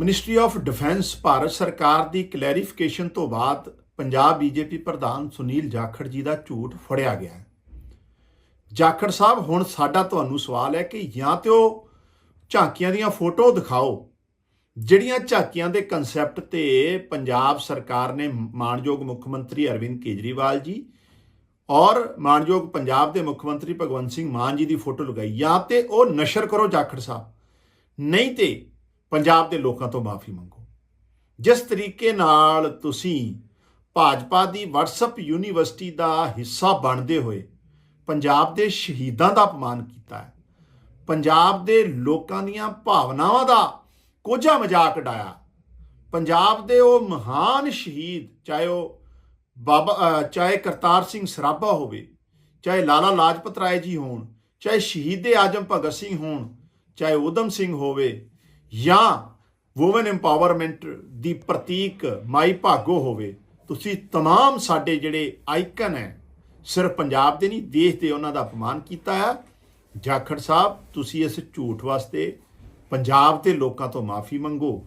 Ministry of defence Bharat ਸਰਕਾਰ ਦੀ clarification ਤੋਂ ਬਾਅਦ ਪੰਜਾਬ ਬੀਜੇਪੀ ਪ੍ਰਧਾਨ ਸੁਨੀਲ ਜਾਖੜ ਜੀ ਦਾ ਝੂਠ ਫੜਿਆ ਗਿਆ ਹੈ। ਜਾਖੜ ਸਾਹਿਬ, ਹੁਣ ਸਾਡਾ ਤੁਹਾਨੂੰ ਸਵਾਲ ਹੈ ਕਿ ਜਾਂ ਤੇ ਉਹ ਝਾਕੀਆਂ ਦੀਆਂ ਫੋਟੋ ਦਿਖਾਓ, ਜਿਹੜੀਆਂ ਝਾਕੀਆਂ ਦੇ ਕਨਸੈਪਟ ਤੇ ਪੰਜਾਬ ਸਰਕਾਰ ਨੇ ਮਾਨਯੋਗ ਮੁੱਖ ਮੰਤਰੀ ਅਰਵਿੰਦ ਕੇਜਰੀਵਾਲ ਜੀ ਔਰ ਮਾਨਯੋਗ ਪੰਜਾਬ ਦੇ ਮੁੱਖ ਮੰਤਰੀ ਭਗਵੰਤ ਸਿੰਘ ਮਾਨ ਜੀ ਦੀ ਫੋਟੋ ਲਗਾਈ, ਜਾਂ ਤੇ ਉਹ ਨਸ਼ਰ ਕਰੋ ਜਾਖੜ ਸਾਹਿਬ। ਨਹੀਂ ਤੇ ਪੰਜਾਬ ਦੇ ਲੋਕਾਂ ਤੋਂ ਮਾਫੀ ਮੰਗੋ। ਜਿਸ ਤਰੀਕੇ ਨਾਲ ਤੁਸੀਂ ਭਾਜਪਾ ਦੀ WhatsApp ਯੂਨੀਵਰਸਿਟੀ ਦਾ ਹਿੱਸਾ ਬਣਦੇ ਹੋਏ ਪੰਜਾਬ ਦੇ ਸ਼ਹੀਦਾਂ ਦਾ ਅਪਮਾਨ ਕੀਤਾ ਹੈ, ਪੰਜਾਬ ਦੇ ਲੋਕਾਂ ਦੀਆਂ ਭਾਵਨਾਵਾਂ ਦਾ ਕੋਝਾ ਮਜ਼ਾਕ ਉਡਾਇਆ, ਪੰਜਾਬ ਦੇ ਉਹ ਮਹਾਨ ਸ਼ਹੀਦ, ਚਾਹੇ ਉਹ ਬਾਬਾ ਚਾਹੇ ਕਰਤਾਰ ਸਿੰਘ ਸਰਾਭਾ ਹੋਵੇ, ਚਾਹੇ ਲਾਲਾ ਲਾਜਪਤ ਰਾਏ ਜੀ ਹੋਣ, ਚਾਹੇ ਸ਼ਹੀਦ ਆਜਮ ਭਗਤ ਸਿੰਘ ਹੋਣ, ਚਾਹੇ ਉਦਮ ਸਿੰਘ ਹੋਵੇ ਜਾਂ ਵੂਮਨ ਐਮਪਾਵਰਮੈਂਟ ਦੀ ਪ੍ਰਤੀਕ ਮਾਈ ਭਾਗੋ ਹੋਵੇ ਤੁਸੀਂ तमाम ਸਾਡੇ ਜਿਹੜੇ ਆਈਕਨ ਹੈ ਸਿਰਫ ਪੰਜਾਬ ਦੇ ਨਹੀਂ ਦੇਸ਼ ਦੇ ਉਹਨਾਂ ਦਾ ਅਪਮਾਨ ਕੀਤਾ ਹੈ ਜਾਖੜ ਸਾਹਿਬ ਤੁਸੀਂ ਇਸ ਝੂਠ ਵਾਸਤੇ ਪੰਜਾਬ ਦੇ ਲੋਕਾਂ ਤੋਂ ਮਾਫੀ ਮੰਗੋ